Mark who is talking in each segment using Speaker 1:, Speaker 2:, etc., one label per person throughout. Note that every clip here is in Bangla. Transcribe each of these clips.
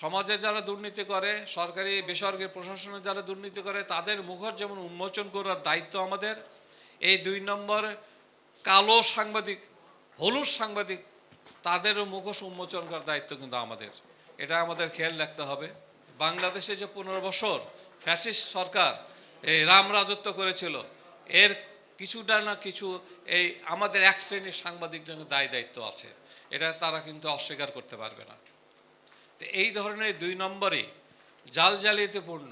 Speaker 1: সমাজে যারা দুর্নীতি করে, সরকারি, বেসরকারি প্রশাসনে যারা দুর্নীতি করে, তাদের মুখর যেমন উন্মোচন করার দায়িত্ব আমাদের, এই দুই নম্বর কালো সাংবাদিক, হলুদ সাংবাদিক, তাদেরও মুখোশ উন্মোচন করার দায়িত্ব কিন্তু আমাদের। এটা আমাদের খেয়াল রাখতে হবে। বাংলাদেশে যে পনেরো বছর ফ্যাসিস্ট সরকার এই রাম রাজত্ব করেছিল, এর কিছুটা না কিছু এই আমাদের এক শ্রেণির সাংবাদিকদের দায় দায়িত্ব আছে। এটা তারা কিন্তু অস্বীকার করতে পারবে না। তো এই ধরনের দুই নম্বরে জাল জালিয়াতিপূর্ণ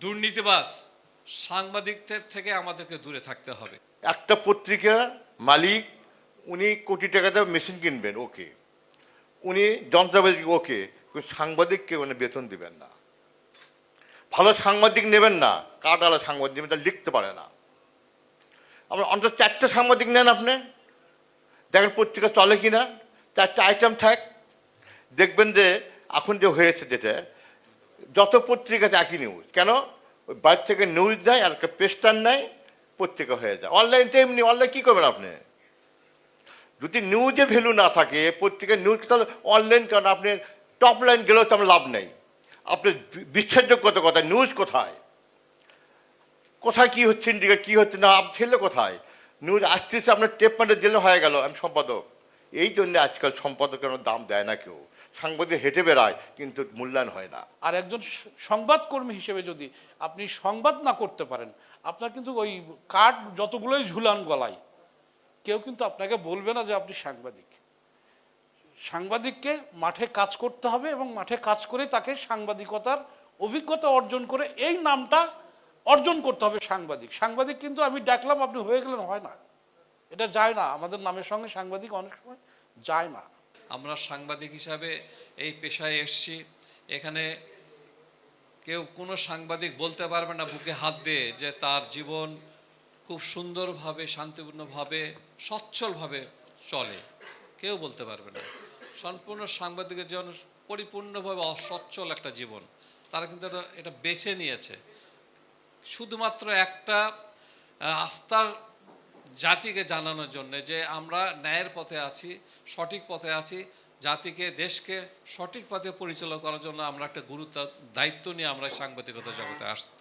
Speaker 1: দুর্নীতিবাস সাংবাদিকদের থেকে আমাদেরকে দূরে থাকতে হবে।
Speaker 2: একটা পত্রিকা মালিক, উনি কোটি টাকা টাকাতে মেশিন কিনবেন, ওকে। উনি যন্ত্রপাতি ওকে। সাংবাদিককে উনি বেতন দিবেন না। ভালো সাংবাদিক নেবেন না কাটালা সাংবাদিক নেবেন তারা লিখতে পারে না। আমরা অন্তত চারটে সাংবাদিক নেন আপনি। দেখেন পত্রিকা চলে কিনা, চারটে আইটেম থাক দেখবেন যে এখন যে হয়েছে যেটা, যত পত্রিকাতে একই নিউজ কেন? ওই বাইরে থেকে নিউজ দেয় আর পেস্টার নেয়, পত্রিকা হয়ে যায়। অনলাইন তো এমনি অনলাইন কী করবেন আপনি? যদি নিউজে ভ্যালু না থাকে, পত্রিকার নিউজ তাহলে অনলাইন কারণ আপনি টপ লাইন গেলেও তো লাভ নেই। আপনার বিশ্বাসযোগ্যতা কোথায় নিউজ কোথায়? কোথায় কি হচ্ছে ইন্ডিকা কী হচ্ছে না, আপনি ছেলে কোথায়? নিউজ আসতেছে, আপনার টেপ মারে দিলে হয়ে গেল, আমি সম্পাদক। এই জন্য আজকাল সম্পাদকের দাম দেয় না কেউ। সাংবাদিক হেঁটে বেড়ায়, কিন্তু মূল্যায়ন হয় না।
Speaker 3: আর একজন সংবাদকর্মী হিসেবে যদি আপনি সংবাদ না করতে পারেন, আপনার কিন্তু ওই কার্ড যতগুলোই ঝুলান গলায়, কেউ কিন্তু আপনাকে বলবে না যে আপনি সাংবাদিক। সাংবাদিককে মাঠে কাজ করতে হবে এবং মাঠে কাজ করে তাকে সাংবাদিকতার অভিজ্ঞতা অর্জন করে এই নামটা অর্জন করতে হবে সাংবাদিক। সাংবাদিক কিন্তু আমি ডাকলাম, আপনি হয়ে গেলেন, হয় না। এটা যায় না। আমাদের নামের সঙ্গে সাংবাদিক অনেক সময় যায় না।
Speaker 1: আমরা সাংবাদিক হিসাবে এই পেশায় এসছি। এখানে কেউ কোনো সাংবাদিক বলতে পারবে না বুকে হাত দিয়ে যে তার জীবন খুব সুন্দরভাবে, শান্তিপূর্ণভাবে, সচ্ছলভাবে চলে। কেউ বলতে পারবে না। সম্পূর্ণ সাংবাদিকের জীবন পরিপূর্ণভাবে অসচ্ছল একটা জীবন। তারা কিন্তু এটা এটা বেছে নিয়েছে। শুধুমাত্র একটা আস্থার জাতিকে জানানোর জন্য যে আমরা ন্যায়ের পথে আছি, সঠিক পথে আছি, জাতিকে, দেশকে সঠিক পথে পরিচালনা করার জন্য আমরা একটা গুরুত্ব, দায়িত্ব নিয়ে আমরা সাংবাদিকতা জগতে আসছি।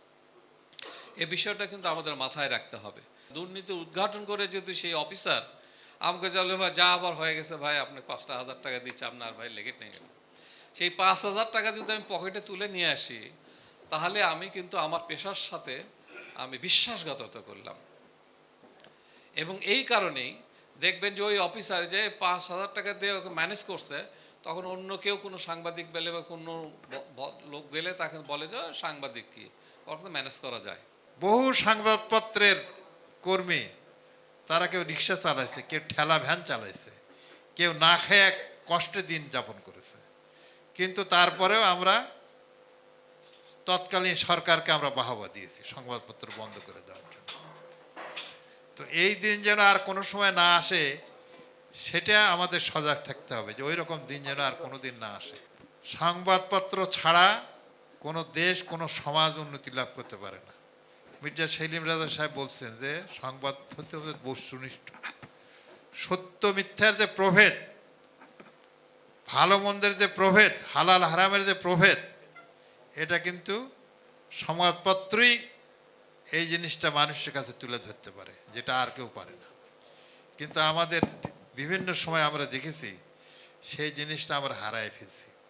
Speaker 1: এ বিষয়টা কিন্তু আমাদের মাথায় রাখতে হবে। দুর্নীতি উদ্ঘাটন করে যদি সেই অফিসার, আমাকে চলে ভাই, যা আবার হয়ে গেছে ভাই, আপনি পাঁচটা হাজার টাকা দিচ্ছে আপনার ভাই লেগে নিয়ে গেল সেই পাঁচ হাজার টাকা যদি আমি পকেটে তুলে নিয়ে আসি, তাহলে আমি কিন্তু আমার পেশার সাথে আমি বিশ্বাসঘাতকতা করলাম। এবং এই কারণেই দেখবেন যে ওই অফিসার যে পাঁচ হাজার টাকা দিয়ে ওকে ম্যানেজ করছে, তখন অন্য কেউ কোনো সাংবাদিক পেলে বা কোনো লোক গেলে তাকে বলে যে, সাংবাদিক কি? তো ম্যানেজ করা যায়।
Speaker 4: বহু সংবাদপত্রের কর্মী, তারা কেউ রিক্সা চালাইছে, কেউ ঠেলা ভ্যান চালাইছে, কেউ না খেয়ে এক কষ্টে দিন যাপন করেছে। কিন্তু তারপরেও আমরা তৎকালীন সরকারকে আমরা বাহবা দিয়েছি, সংবাদপত্র বন্ধ করে দেওয়ার জন্য। তো এই দিন যেন আর কোনো সময় না আসে, সেটা আমাদের সজাগ থাকতে হবে যে ওই রকম দিন যেন আর কোনো দিন না আসে। সংবাদপত্র ছাড়া কোনো দেশ, কোনো সমাজ উন্নতি লাভ করতে পারে না। মির্জা সেলিম রাজা সাহেব বলছেন যে, সংবাদ হতে হবে বস্তুনিষ্ঠ সত্য মিথ্যার যে প্রভেদ ভালো মন্দের যে প্রভেদ হালাল হারামের যে প্রভেদ, এটা কিন্তু সংবাদপত্রই এই জিনিসটা মানুষের কাছে তুলে ধরতে পারে, যেটা আর কেউ পারে না। কিন্তু আমাদের বিভিন্ন সময় আমরা দেখেছি, সেই জিনিসটা আমরা হারায় ফেলছি।